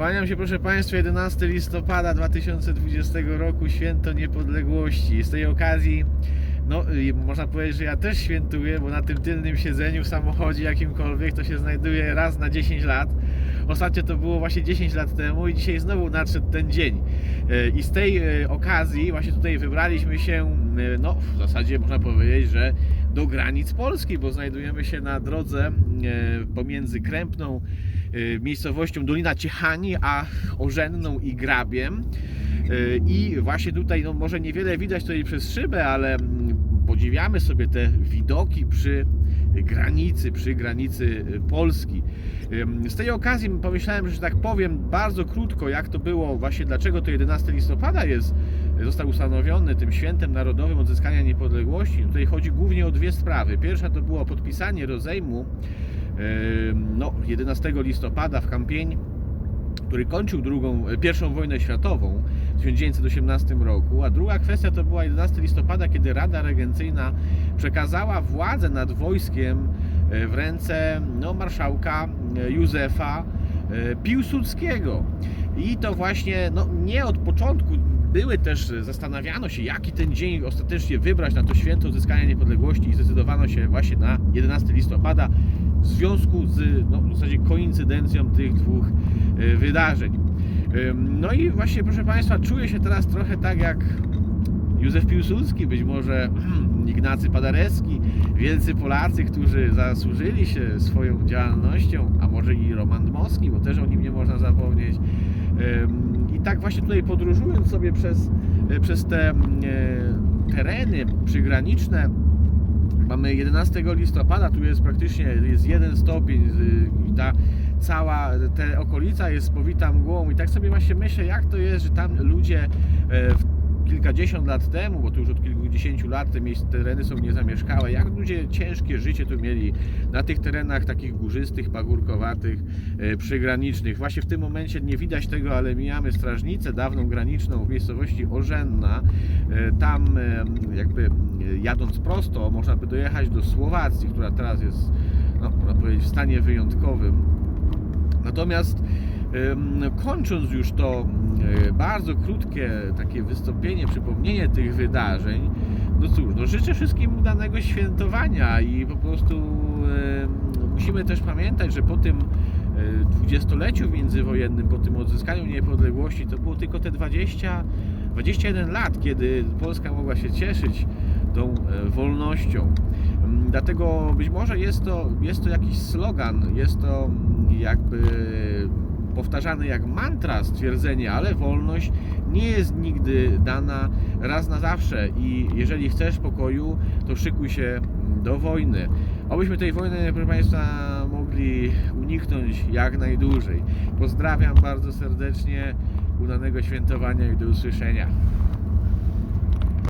Kłaniam się proszę Państwa 11 listopada 2020 roku, święto niepodległości. Z tej okazji, no można powiedzieć, że ja też świętuję, bo na tym tylnym siedzeniu w samochodzie jakimkolwiek to się znajduje raz na 10 lat. Ostatnio to było właśnie 10 lat temu i dzisiaj znowu nadszedł ten dzień. Y, I z tej y, okazji właśnie tutaj wybraliśmy się, y, no w zasadzie można powiedzieć, że do granic Polski, bo znajdujemy się na drodze e, pomiędzy Krępną, e, miejscowością Dolina Ciechani, a Orzenną i Grabiem. E, I właśnie tutaj, no może niewiele widać tutaj przez szybę, ale mm, podziwiamy sobie te widoki przy granicy, przy granicy e, Polski. Z tej okazji pomyślałem, że tak powiem bardzo krótko, jak to było, właśnie dlaczego to 11 listopada jest, został ustanowiony tym świętem narodowym odzyskania niepodległości. Tutaj chodzi głównie o dwie sprawy. Pierwsza to było podpisanie rozejmu no, 11 listopada w Kampień, który kończył drugą, e, pierwszą wojnę światową w 1918 roku, a druga kwestia to była 11 listopada, kiedy Rada Regencyjna przekazała władzę nad wojskiem e, w ręce no, marszałka e, Józefa Piłsudskiego. I to właśnie no, nie od początku były też, zastanawiano się, jaki ten dzień ostatecznie wybrać na to święto odzyskania niepodległości i zdecydowano się właśnie na 11 listopada w związku z no, w zasadzie koincydencją tych dwóch e, wydarzeń. No i właśnie, proszę Państwa, czuję się teraz trochę tak jak Józef Piłsudski, być może Ignacy Paderewski, wielcy Polacy, którzy zasłużyli się swoją działalnością, a może i Roman Dmowski, bo też o nim nie można zapomnieć. I tak właśnie tutaj podróżując sobie przez, e, przez te mm, e, tereny przygraniczne, Mamy 11 listopada, tu jest praktycznie jest jeden stopień y, ta cała ta okolica jest powita mgłą. I tak sobie właśnie myślę, jak to jest, że tam ludzie e, w kilkadziesiąt lat temu, bo tu już od kilkudziesięciu lat te tereny są niezamieszkałe, jak ludzie ciężkie życie tu mieli na tych terenach takich górzystych, pagórkowatych, e, przygranicznych. Właśnie w tym momencie nie widać tego, ale mijamy strażnicę dawną graniczną w miejscowości Orzenna. E, Tam e, jakby jadąc prosto można by dojechać do Słowacji, która teraz jest, no, można powiedzieć, w stanie wyjątkowym. Natomiast kończąc już to e, bardzo krótkie takie wystąpienie, przypomnienie tych wydarzeń, no cóż, no życzę wszystkim udanego świętowania i po prostu musimy też pamiętać, że po tym e, dwudziestoleciu międzywojennym, po tym odzyskaniu niepodległości, to było tylko te 20, 21 lat, kiedy Polska mogła się cieszyć tą e, wolnością. Mm, Dlatego być może jest to, jest to jakiś slogan, jest to mm, jakby powtarzane jak mantra stwierdzenie, ale wolność nie jest nigdy dana raz na zawsze i jeżeli chcesz pokoju, to szykuj się do wojny. Obyśmy tej wojny, proszę Państwa, mogli uniknąć jak najdłużej. Pozdrawiam bardzo serdecznie, udanego świętowania i do usłyszenia.